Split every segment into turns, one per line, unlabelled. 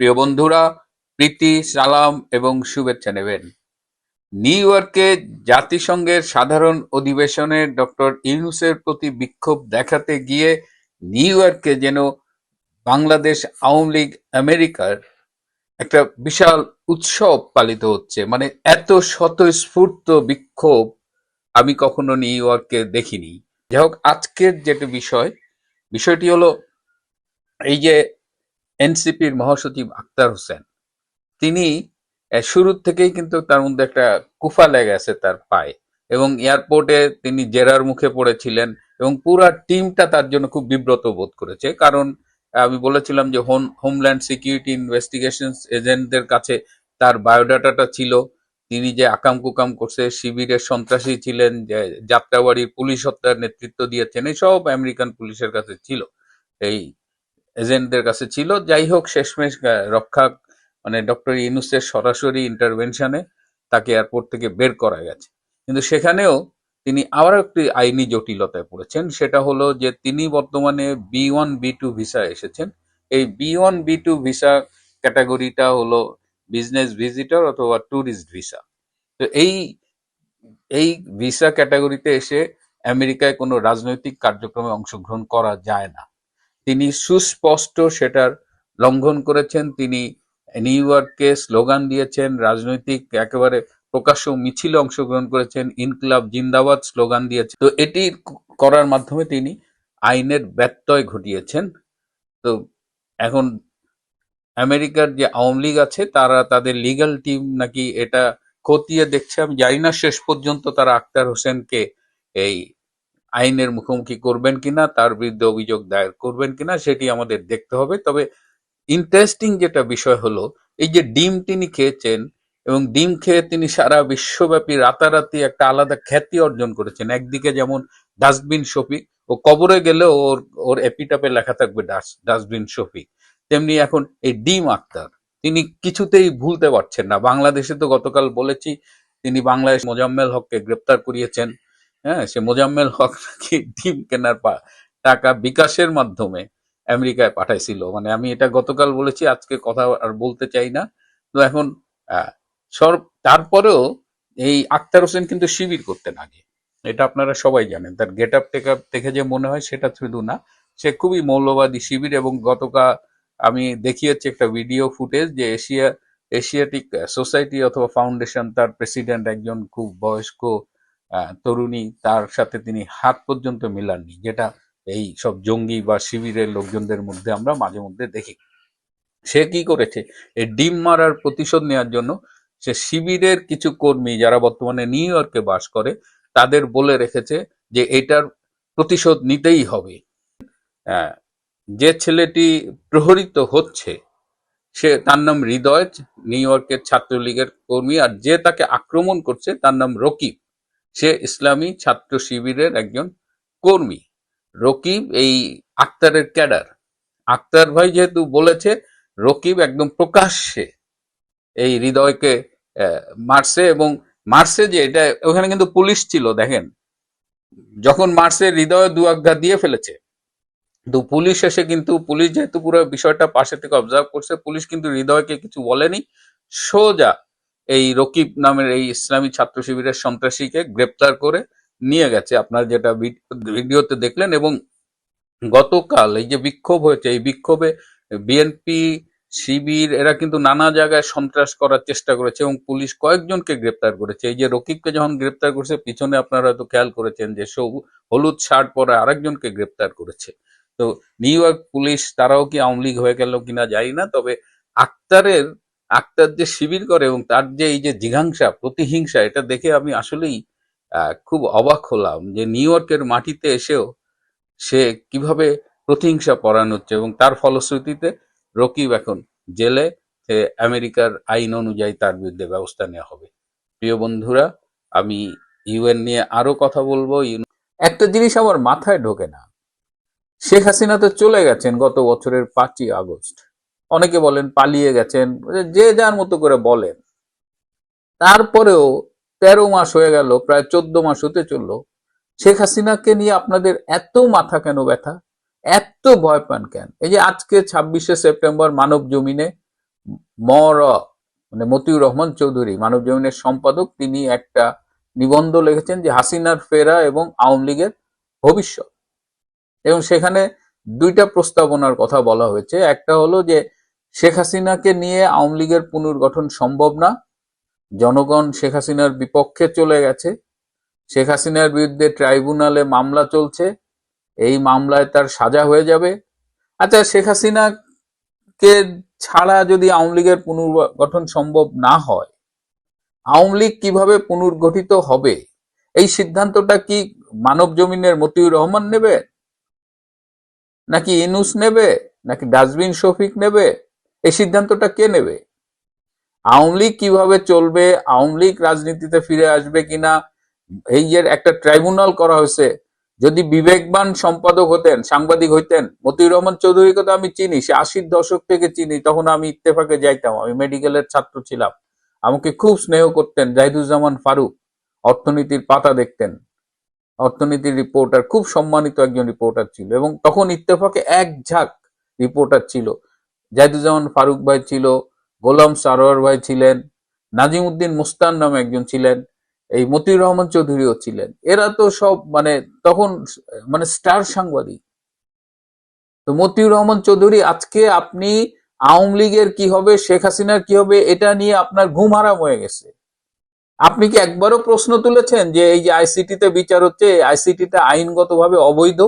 প্রিয় বন্ধুরা, প্রীতি, সালাম এবং শুভেচ্ছা নেবেন। নিউ ইয়র্কে জাতিসংঘের সাধারণ অধিবেশনে ডক্টর ইউনুসের প্রতি বিক্ষোভ দেখাতে গিয়ে নিউ ইয়র্কে যেন বাংলাদেশ আওয়ামী লীগ আমেরিকার একটা বিশাল উৎসব পালিত হচ্ছে মানে এত স্বতঃস্ফূর্ত বিক্ষোভ আমি কখনো নিউ ইয়র্কে দেখিনি। যাই হোক, আজকের যেটা বিষয়, বিষয়টি হলো এই যে এনসিপির মহাসচিব আক্তার হোসেন। তিনি শুরুর থেকেই কিন্তু তার মধ্যে একটা কুফা লেগে আছে তার পায়ে এবং এয়ারপোর্টে তিনি জেরার মুখে পড়েছিলেন এবং পুরা টিমটা তার জন্য খুব বিব্রত বোধ করেছে। কারণ, আমি বলেছিলাম যে হোম, হোমল্যান্ড সিকিউরিটি ইনভেস্টিগেশন এজেন্টদের কাছে তার বায়োডাটাটা ছিল। তিনি যে আকাম কুকাম করছে, শিবিরের সন্ত্রাসী ছিলেন, যে যাত্রাবাড়ির পুলিশ হত্যার নেতৃত্ব দিয়েছেন এই সব আমেরিকান পুলিশের কাছে ছিল। এই এজেন্টদের কাছে ছিল। যাই হোক, শেষমেশ রক্ষা মানে ডক্টর ইউনুসের সরাসরি ইন্টারভেনশনে তাকে এয়ারপোর্ট থেকে বের করা গেছে। কিন্তু সেখানেও তিনি আবার একটি আইনি জটিলতায় পড়েছেন। সেটা হলো যে তিনি বর্তমানে B one B two visa এসেছেন। এই B one B two visa ক্যাটাগরিটা হলো বিজনেস ভিজিটর অথবা ট্যুরিস্ট ভিসা তো এই এই ভিসা ক্যাটাগরিতে এসে আমেরিকায় কোনো রাজনৈতিক কার্যক্রমে অংশগ্রহণ করা যায় না। তিনি সুস্পষ্ট সেটার লঙ্ঘন করেছেন। তিনি নিউ ইয়র্কে স্লোগান দিয়েছেন, রাজনৈতিক একেবারে প্রকাশ্য মিছিলে অংশগ্রহণ করেছেন, ইনকলাব জিন্দাবাদ স্লোগান দিয়েছেন। তো এটি করার মাধ্যমে তিনি আইনের ব্যত্যয় ঘটিয়েছেন। তো এখন আমেরিকার যে আওয়ামী লীগ আছে, তারা তাদের লিগ্যাল টিম নাকি এটা খতিয়ে দেখছে, আমি জানি না, শেষ পর্যন্ত তারা আক্তার হোসেনকে এই আইনের মুখোমুখি করবেন কিনা, তার বিরুদ্ধে অভিযোগ দায়ের করবেন কিনা, সেটি আমাদের দেখতে হবে। তবে ইন্টারেস্টিং যেটা বিষয় হলো, এই যে ডিম তিনি খেয়েছেন এবং ডিম খেয়ে তিনি সারা বিশ্বব্যাপী রাতারাতি একটা আলাদা খ্যাতি অর্জন করেছেন। একদিকে যেমন ডাস্টবিন শফিক, ও কবরে গেলেও ওর ওর এপিটাপে লেখা থাকবে ডাস- ডাস্টবিন শফিক। তেমনি এখন এই ডিম আক্তার, তিনি কিছুতেই ভুলতে পারছেন না। বাংলাদেশে তো গতকাল বলেছি, তিনি বাংলাদেশ মোজাম্মেল হককে গ্রেপ্তার করিয়েছেন। হ্যাঁ সে মোজাম্মেল হক নাকি ডিম কেনার টাকা বিকাশের মাধ্যমে আমেরিকায় পাঠাইছিল। মানে আমি এটা গতকাল বলেছি, আজকে কথা আর বলতে চাই না। তো এখন সর তারপরেও এই আক্তার হোসেন কিন্তু শিবির করতেন আগে। এটা আপনারা সবাই জানেন। তার গেট আপ টেক আপ দেখে যে মনে হয় সেটা শুধু না, সে খুবই মৌলবাদী শিবির এবং গতকাল আমি দেখিয়েছি একটা ভিডিও ফুটেজ যে এশিয়া এশিয়াটিক সোসাইটি অথবা ফাউন্ডেশন তার প্রেসিডেন্ট একজন খুব বয়স্ক তরুণী তার সাথে তিনি হাত পর্যন্ত মিলাননি, যেটা এই সব জঙ্গি বা শিবিরের লোকজনদের মধ্যে আমরা মাঝে মধ্যে দেখি। সে কি করেছে? এই ডিম মারার প্রতিশোধ নেওয়ার জন্য সে শিবিরের কিছু কর্মী যারা বর্তমানে নিউ ইয়র্কে বাস করে, তাদের বলে রেখেছে যে এটার প্রতিশোধ নিতেই হবে। যে ছেলেটি প্রহরিত হচ্ছে, সে তার নাম হৃদয়, নিউ ইয়র্কের ছাত্রলীগের কর্মী, আর যে তাকে আক্রমণ করছে তার নাম রকিব। সে ইসলামী ছাত্র শিবিরের একজন কর্মী। রকিব এই আক্তারের ক্যাডার। আক্তার ভাই যেহেতু বলেছে, রকিব একদম প্রকাশ্যে এই হৃদয়কে মারছে এবং মারছে যে এটা, ওখানে কিন্তু পুলিশ ছিল, দেখেন। যখন মারছে, হৃদয় দু আঘাত দিয়ে ফেলেছে। তো পুলিশ এসে কিন্তু, পুলিশ যেহেতু পুরো বিষয়টা পাশে থেকে অবজার্ভ করছে, পুলিশ কিন্তু হৃদয়কে কিছু বলেনি। সোজা এই রকিব নামের এই ইসলামী ছাত্র শিবিরের সন্ত্রাসীকে গ্রেপ্তার করে নিয়ে গেছে। আপনারা যেটা ভিড- ভিডিওতে দেখলেন এবং গতকাল এই যে বিক্ষোভ হয়েছে, এই বিক্ষোভে বিএনপি, শিবির, এরা কিন্তু নানা জায়গায় সন্ত্রাস করার চেষ্টা করেছে এবং পুলিশ কয়েকজনকে গ্রেপ্তার করেছে। এই যে রকিবকে যখন গ্রেপ্তার করেছে, পিছনে আপনারা হয়তো খেয়াল করেছেন যে সবু- হলুদ শার্ট পরা আরেকজনকে গ্রেপ্তার করেছে। তো নিউ ইয়র্ক পুলিশ, তারাও কি আওয়ামী লীগ হয়ে গেল কিনা জানি না, তবে আক্তারের আক্তার যে শিবির করে এবং তার যে এই যে জিঘাংসা, প্রতিহিংসা, এটা দেখে আমি আসলেই খুব অবাক হলাম যে নিউ ইয়র্কের মাটিতে এসেও সে কীভাবে প্রতিহিংসা পরায়ণ হচ্ছে এবং তার ফলশ্রুতিতে রকিব এখন জেলে আমেরিকার আইন অনুযায়ী তার বিরুদ্ধে ব্যবস্থা নেওয়া হবে। প্রিয় বন্ধুরা, আমি ইউএন নিয়ে আরও কথা বলব। একটা জিনিস আমার মাথায় ঢোকে না। শেখ হাসিনা তো চলে গেছেন গত বছরের পাঁচই আগস্ট। অনেকে বলেন পালিয়ে গেছেন, যে যার মতো করে বলেন। তারপরেও তেরো মাস হয়ে গেল, প্রায় চোদ্দ মাস হতে চলল। শেখ হাসিনাকে নিয়ে আপনাদের এত মাথা কেন ব্যথা? এত ভয় পান কেন? এই যে আজকে ছাব্বিশে সেপ্টেম্বর মানব জমিনে মর মানে মতিউর রহমান চৌধুরী, মানব জমিনের সম্পাদক, তিনি একটা নিবন্ধ লিখেছেন যে হাসিনার ফেরা এবং আওয়ামী লীগের ভবিষ্যৎ। এবং সেখানে দুইটা প্রস্তাবনার কথা বলা হয়েছে। একটা হলো যে, শেখ হাসিনাকে নিয়ে আওয়ামী লীগের পুনর্গঠন সম্ভব না। জনগণ শেখ হাসিনার বিপক্ষে চলে গেছে। শেখ হাসিনার বিরুদ্ধে ট্রাইব্যুনালে মামলা চলছে। এই মামলায় তার সাজা হয়ে যাবে। আচ্ছা শেখ হাসিনাকে ছাড়া যদি আওয়ামী লীগের পুনর্গঠন সম্ভব না হয়, আওয়ামী লীগ কীভাবে পুনর্গঠিত হবে? এই সিদ্ধান্তটা কি মানব জমিনের মতিউর রহমান নেবে? নাকি ইনুস নেবে? নাকি ডাস্টবিন শফিক নেবে? এই সিদ্ধান্তটা কে নেবে? আওয়ামী লীগ কীভাবে চলবে? আওয়ামী লীগ রাজনীতিতে ফিরে আসবে কিনা? এই যে একটা ট্রাইব্যুনাল করা হয়েছে, যদি বিবেকবান সম্পাদক হতেন, সাংবাদিক হইতেন, মতিউর রহমান চৌধুরীকে তো আমি চিনি, সে আশির দশক থেকে চিনি, তখন আমি ইত্তেফাকে যাইতাম, আমি মেডিকেলের ছাত্র ছিলাম। আমাকে খুব স্নেহ করতেন জাহিদুজ্জামান ফারুক, অর্থনীতির পাতা দেখতেন। অর্থনীতির রিপোর্টার খুব সম্মানিত একজন রিপোর্টার ছিল এবং তখন ইত্তেফাকে এক ঝাঁক রিপোর্টার ছিল। জাহিদুজ্জামান ফারুক ভাই ছিল, গোলাম সারোয়ার ভাই ছিলেন নাজিমউদ্দিন মুস্তান নামে একজন ছিলেন, এই মতিউর রহমান চৌধুরীও ছিলেন। এরা তো সব মানে তখন মানে স্টার সাংবাদিক। তো মতিউর রহমান চৌধুরী, আজকে আপনি আওয়ামী লীগের কি হবে, শেখ হাসিনার কি হবে, এটা নিয়ে আপনার ঘুম হারাম হয়ে গেছে। আপনি কি একবারও প্রশ্ন তুলেছেন যে এই যে আইসিটিতে বিচার হচ্ছে আইসিটি আইসিটিতে আইনগতভাবে অবৈধ?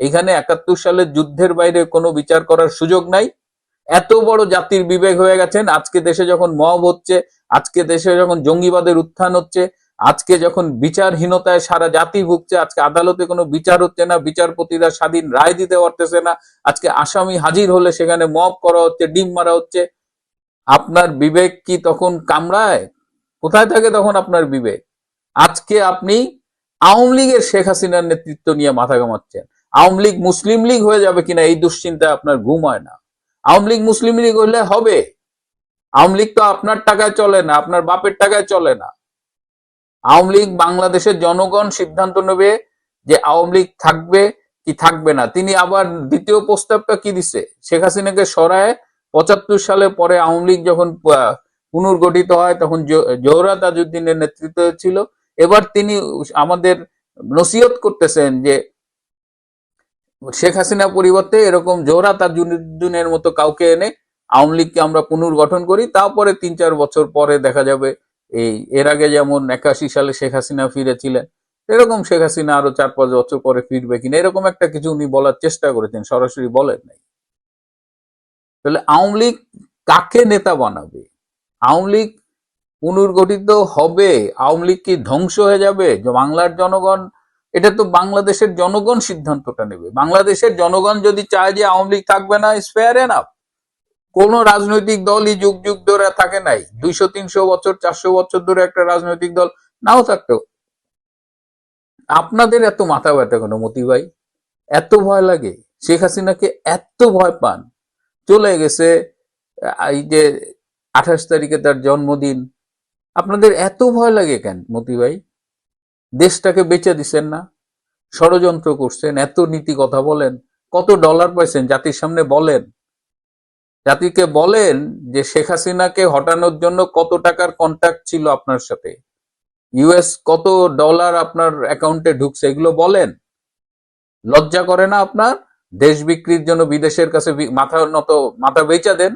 এখানে একাত্তর সালের যুদ্ধের বাইরে কোনো বিচার করার সুযোগ নাই। এত বড় জাতির বিবেক হয়ে গেছেন, আজকে দেশে যখন মব হচ্ছে, আজকে দেশে যখন জঙ্গিবাদের উত্থান হচ্ছে, আজকে যখন বিচারহীনতায় সারা জাতি ভুগছে, আজকে আদালতে কোনো বিচার হচ্ছে না, বিচারপতিরা স্বাধীন রায় দিতে পারতেছে না, আজকে আসামি হাজির হলে সেখানে মব করা হচ্ছে, ডিম মারা হচ্ছে। আপনার বিবেক কি তখন কামড়ায়? কোথায় থাকে তখন আপনার বিবেক? আজকে আপনি আওয়ামী লীগের শেখ হাসিনার নেতৃত্ব নিয়ে মাথা ঘামাচ্ছেন। আওয়ামী লীগ মুসলিম লীগ হয়ে যাবে কিনা এই দুশ্চিন্তায় আপনার ঘুম হয় না। আওয়ামী লীগ মুসলিম লীগ হলে হবে। আওয়ামী লীগ তো আপনার টাকায় চলে না, আপনার বাপের টাকায় চলে না। আওয়ামী লীগ বাংলাদেশের জনগণ সিদ্ধান্ত নেবে যে আওয়ামী লীগ থাকবে কি থাকবে না। তিনি আবার দ্বিতীয় প্রস্তাবটা কি দিছে? শেখ হাসিনাকে সরায় পঁচাত্তর সালে পরে আওয়ামী লীগ যখন পুনর্গঠিত হয়, তখন জোহরা তাজউদ্দিনের নেতৃত্ব ছিল। এবার তিনি আমাদের নসিহত করতেছেন যে, শেখ হাসিনা পরিবর্তে এরকম জোহরা তাজউদ্দিনের মতো কাউকে এনে আওয়ামী লীগকে আমরা পুনর্গঠন করি। তারপরে তিন চার বছর পরে দেখা যাবে, এই, এর আগে যেমন একাশি সালে শেখ হাসিনা ফিরেছিলেন, এরকম শেখ হাসিনা আরও চার পাঁচ বছর পরে ফিরবে কিনা, এরকম একটা কিছু উনি বলার চেষ্টা করেছেন, সরাসরি বলেন নাই। তাহলে আওয়ামী লীগ কাকে নেতা বানাবে? আওয়ামী লীগ পুনর্গঠিত হবে, আওয়ামী লীগ কি ধ্বংস হয়ে যাবে? বাংলার জনগণ, এটা তো বাংলাদেশের জনগণ সিদ্ধান্তটা নেবে। বাংলাদেশের জনগণ যদি চায় যে আওয়ামী লীগ থাকবে না ইস ফেয়ার এনাফ কোন রাজনৈতিক দলই যুগ যুগ ধরে থাকে নাই। দুইশো, তিনশো বছর, চারশো বছর ধরে একটা রাজনৈতিক দল নাও থাকতো আপনাদের এত মাথা ব্যথা কেন মতি ভাই? এত ভয় লাগে? শেখ হাসিনাকে এত ভয় পান। চলে গেছে এই যে আঠাশ তারিখে তার জন্মদিন। আপনাদের এত ভয় লাগে কেন মতি ভাই দেশটাকে বেচে দিছেন না, ষড়যন্ত্র করছেন, এত নীতি কথা বলেন, কত ডলার পাইছেন, জাতির সামনে বলেন। জাতিকে বলেন যে শেখ হাসিনাকে হটানোর জন্য কত টাকার কন্ট্যাক্ট ছিল আপনার সাথে। ইউএস কত ডলার আপনার অ্যাকাউন্টে ঢুকছে, এগুলো বলেন। লজ্জা করে না আপনার? দেশ বিক্রির জন্য বিদেশের কাছে মাথা নত মাথা বেচা দেন।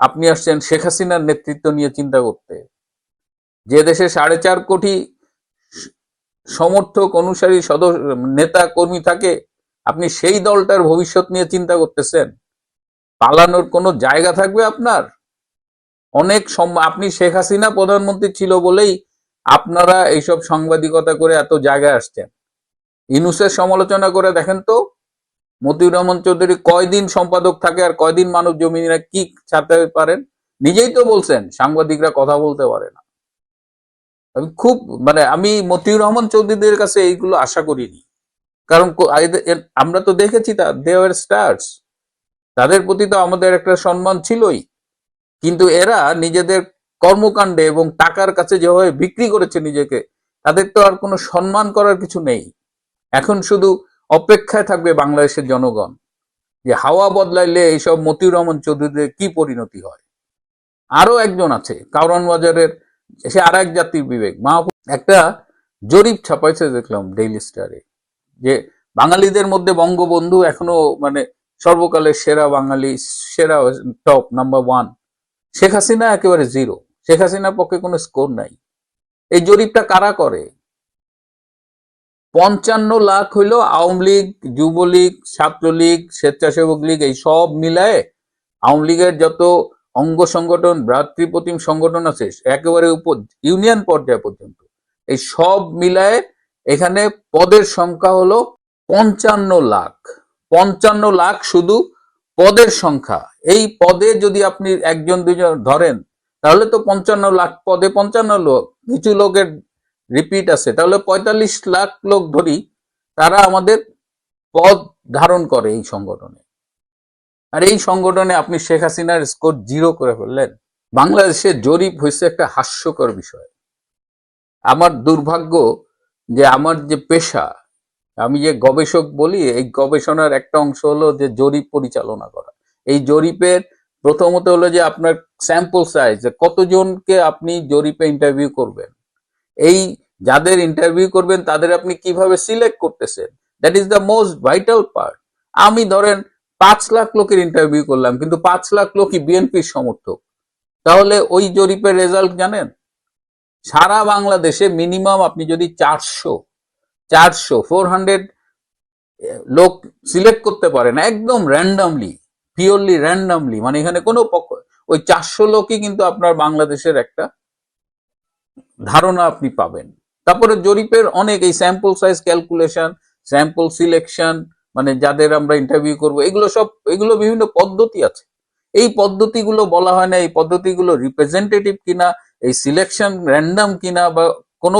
আপনি আসছেন শেখ হাসিনার নেতৃত্ব নিয়ে চিন্তা করতে। যে দেশে সাড়ে চার কোটি সমর্থক, অনুসারী, সদস্য, নেতা, কর্মী থাকে, আপনি সেই দলটার ভবিষ্যৎ নিয়ে চিন্তা করতেছেন? পালানোর কোনো জায়গা থাকবে আপনার? অনেক আপনি শেখ হাসিনা প্রধানমন্ত্রী ছিল বলেই আপনারা এইসব সাংবাদিকতা করে এত জায়গায় আসছেন। ইনুসের সমালোচনা করে দেখেন তো মতিউর রহমান চৌধুরী কয়দিন সম্পাদক থাকে আর কয়দিন মানব জমিনে কি ছাড়তে পারেন? নিজেই তো বলছেন, সাংবাদিকরা কথা বলতে পারে না। আমি খুব মানে আমি মতিউর রহমান চৌধুরীদের কাছে এইগুলো আশা করিনি। কারণ আমরা তো দেখেছি তা দেওয়ার স্টার্স তাদের প্রতি তো আমাদের একটা সম্মান ছিলই। কিন্তু এরা নিজেদের কর্মকাণ্ডে এবং টাকার কাছে যেভাবে বিক্রি করেছে নিজেকে, তাদের তো আর কোনো সম্মান করার কিছু নেই। এখন শুধু অপেক্ষায় থাকবে বাংলাদেশের জনগণ যে হাওয়া বদলাইলে এইসব মতিউর রহমান চৌধুরীদের কি পরিণতি হয়? আরও একজন আছে কাউরান বাজারের, সে আর এক জাতির বিবেক। মাহফুজ একটা জরিপ ছাপাইছে দেখলাম ডেইলি স্টারে যে বাঙালিদের মধ্যে বঙ্গবন্ধু এখনও মানে সর্বকালের সেরা বাঙালি, সেরা top number one Sheikh Hasina একেবারে জিরো শেখ হাসিনার পক্ষে কোনো স্কোর নাই। এই জরিপটা কারা করে? পঞ্চান্ন লাখ হইল আওয়ামী লীগ, যুবলীগ, ছাত্রলীগ, স্বেচ্ছাসেবক লীগ, এই সব মিলায়ে আওয়ামী লীগের যত অঙ্গ সংগঠন ভ্রাতৃপ্রতিম সংগঠন আছে, একেবারে উপর, ইউনিয়ন পর্যায় পর্যন্ত, এই সব মিলায়ে এখানে পদের সংখ্যা হলো পঞ্চান্ন লাখ। পঞ্চান্ন লাখ শুধু পদের সংখ্যা। এই পদে যদি আপনি একজন দুজন ধরেন, তাহলে তো পঞ্চান্ন লাখ পদে পঞ্চান্ন লোক, কিছু লোকের রিপিট আছে। তাহলে পঁয়তাল্লিশ লাখ লোক ধরি, তারা আমাদের পদ ধারণ করে এই সংগঠনে। আর এই সংগঠনে আপনি শেখ হাসিনার স্কোর জিরো করে ফেললেন। বাংলাদেশে জরিপ হয়েছে একটা হাস্যকর বিষয়। আমার দুর্ভাগ্য যে আমার যে পেশা, আমি যে গবেষক বলি, এই গবেষণার একটা অংশ হলো যে জরিপ পরিচালনা করা। এই জরিপের প্রথমত হলো যে আপনার স্যাম্পল সাইজ কতজনকে আপনি জরিপে ইন্টারভিউ করবেন। এই যাদের ইন্টারভিউ করবেন, তাদের আপনি কীভাবে সিলেক্ট করতেছেন? That is the most vital part আমি ধরেন পাঁচ লাখ লোকের ইন্টারভিউ করলাম, কিন্তু পাঁচ লাখ লোকই বিএনপির সমর্থক। তাহলে ওই জরিপের রেজাল্ট জানেন? সারা বাংলাদেশে মিনিমাম আপনি যদি চারশো চারশো ফোর হান্ড্রেড লোক সিলেক্ট করতে পারেন, একদম র্যান্ডামলি পিওরলি র্যান্ডামলি মানে এখানে কোনো পক্ষ ওই চারশো লোকই কিন্তু আপনার বাংলাদেশের একটা ধারণা আপনি পাবেন। তারপরে জরিপের অনেক, এই sample size calculation sample selection মানে যাদের আমরা ইন্টারভিউ করব, এগুলো সব, এগুলো বিভিন্ন পদ্ধতি আছে। এই পদ্ধতিগুলো বলা হয় না, এই পদ্ধতিগুলো রিপ্রেজেন্টেটিভ কিনা, এই সিলেকশন র্যান্ডাম কিনা, বা কোনো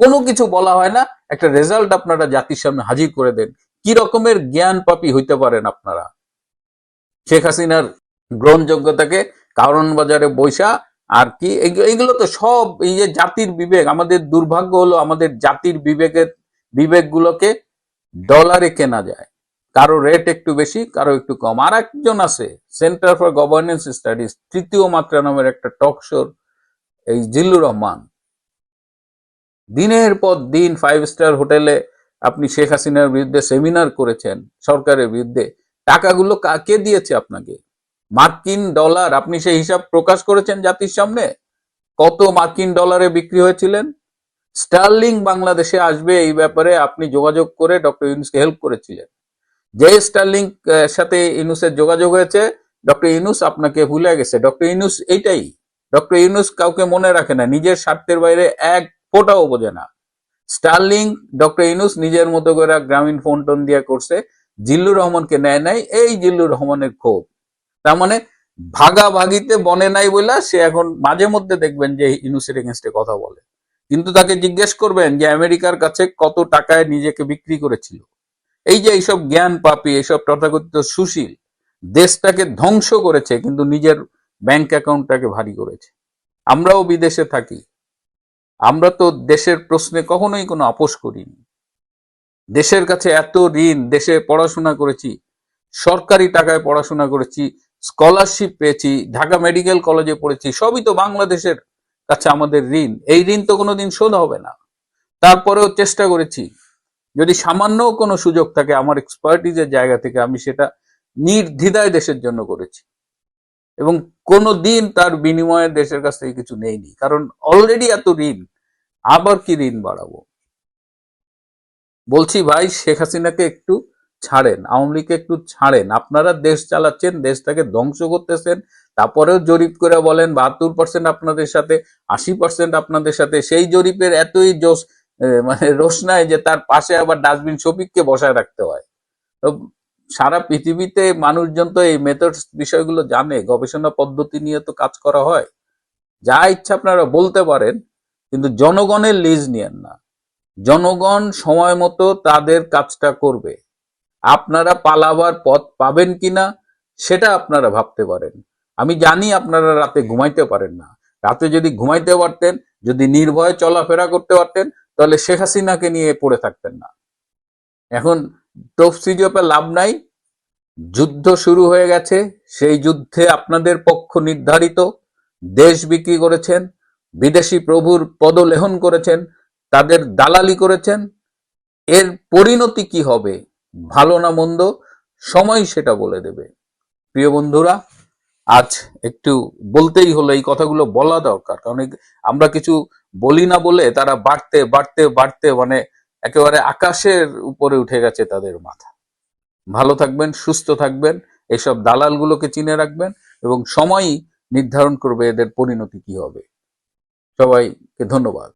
কোনো কিছু বলা হয় না, একটা রেজাল্ট আপনারা জাতির সামনে হাজির করে দেন। কি রকমের জ্ঞান পাপি হইতে পারেন আপনারা? শেখ হাসিনার গ্রহণযোগ্যতাকে কারণ বাজারে বৈশা আর কি? এগুলো তো সব এই যে জাতির বিবেক, আমাদের দুর্ভাগ্য হলো আমাদের জাতির বিবেকের, বিবেকগুলোকে ডলারে কেনা যায়। কারও রেট একটু বেশি, কারও একটু কম। আর একজন আছে সেন্টার ফর গভর্নেন্স স্টাডিজ তৃতীয় মাত্রা নামের একটা টক শোর এই জিল্লুর রহমান। দিনের পর দিন ফাইভ স্টার হোটেলে আপনি শেখ হাসিনার বিরুদ্ধে সেমিনার করেছেন, সরকারের বিরুদ্ধে। টাকাগুলো কাকে দিয়েছে আপনাকে? মার্কিন ডলার, আপনি সেই হিসাব প্রকাশ করেছেন জাতির সামনে? কত মার্কিন ডলারে বিক্রি হয়েছিলেন? স্টার্লিং বাংলাদেশে আসবে এই ব্যাপারে আপনি যোগাযোগ করে ডক্টর ইউনুসকে হেল্প করেছিলেন। যে স্টার্লিং সাথে ইউনুসের যোগাযোগ হয়েছে, ডক্টর ইউনুস আপনাকে ভুলে গেছে। ডক্টর ইউনুস এইটাই। ডক্টর ইউনুস কাউকে মনে রাখে না, নিজের স্বার্থের বাইরে এক ফোটাও বোঝে না। স্টার্লিং, ডক্টর ইউনুস নিজের মতো করে গ্রামীণ ফোন টোন দিয়ে করছে। জিল্লুর রহমানকে নেয় নাই, এই জিল্লুর রহমানের ক্ষোভ। তার মানে ভাগাভাগিতে বনে নাই বলে সে এখন মাঝে মধ্যে দেখবেন যে ইউনুসের এগেনস্টে কথা বলে। কিন্তু তাকে জিজ্ঞেস করবেন যে আমেরিকার কাছে কত টাকায় নিজেকে বিক্রি করেছিল? এই যে এইসব জ্ঞান পাপি, এইসব তথাকথিত সুশীল, দেশটাকে ধ্বংস করেছে, কিন্তু নিজের ব্যাংক অ্যাকাউন্টটাকে ভারী করেছে। আমরাও বিদেশে থাকি। আমরা তো দেশের প্রশ্নে কখনোই কোনো আপোষ করিনি। দেশের কাছে এত ঋণ, দেশে পড়াশোনা করেছি, সরকারি টাকায় পড়াশোনা করেছি স্কলারশিপ পেয়েছি, ঢাকা মেডিকেল কলেজে পড়েছি, সবই তো বাংলাদেশের কাছে আমাদের ঋণ। এই ঋণ তো কোনোদিন শোধ হবে না। তারপরেও চেষ্টা করেছি। যদি সামান্য কোনো সুযোগ থাকে আমার এক্সপার্টিজের জায়গা থেকে আমি সেটা নির্দ্বিধায় দেশের জন্য করেছি। এবং কোনো দিন তার বিনিময়ে দেশের কাছ থেকে কিছু নেইনি। কারণ অলরেডি এত ঋণ, আবার কি ঋণ বাড়াবো? বলছি ভাই, শেখ হাসিনাকে একটু ছাড়েন, আওয়ামী লীগকে একটু ছাড়েন। আপনারা দেশ চালাচ্ছেন, দেশটাকে ধ্বংস করতেছেন, তারপরেও জরিপ করে বলেন বাহাত্তর পার্সেন্ট আপনাদের সাথে, আশি পার্সেন্ট আপনাদের সাথে। সেই জরিপের এতই জোশ মানে রোশনায় যে তার পাশে আবার ডাস্টবিন শফিককে বসায় রাখতে হয়। তো সারা পৃথিবীতে মানুষজন তো এই মেথডস বিষয়গুলো জানে, গবেষণা পদ্ধতি নিয়ে তো কাজ করা হয়। যা ইচ্ছা আপনারা বলতে পারেন, কিন্তু জনগণের লিজ নিয়েন না। জনগণ সময় মতো তাদের কাজটা করবে। আপনারা পালাবার পথ পাবেন কিনা, সেটা আপনারা ভাবতে পারেন। আমি জানি আপনারা রাতে ঘুমাইতে পারেন না। রাতে যদি ঘুমাইতে পারতেন, যদি নির্ভয়ে চলাফেরা করতে পারতেন, তাহলে শেখ হাসিনাকে নিয়ে পড়ে থাকতেন না। এখন তফসি জপে লাভ নাই, যুদ্ধ শুরু হয়ে গেছে, সেই যুদ্ধে আপনাদের পক্ষ নির্ধারিত, দেশ বিক্রি করেছেন, বিদেশি প্রভুর পদলেহন করেছেন, তাদের দালালি করেছেন, এর পরিণতি কি হবে? ভালো না মন্দ, সময় সেটা বলে দেবে। প্রিয় বন্ধুরা, আজ একটু বলতেই হলো এই কথাগুলো বলা দরকার, কারণ আমরা কিছু বলি না বলে তারা বাড়তে বাড়তে বাড়তে মানে একেবারে আকাশের উপরে উঠে গেছে তাদের মাথা। ভালো থাকবেন, সুস্থ থাকবেন, এসব দালালগুলোকে চিনে রাখবেন এবং সময়ই নির্ধারণ করবে এদের পরিণতি কি হবে। সবাইকে ধন্যবাদ।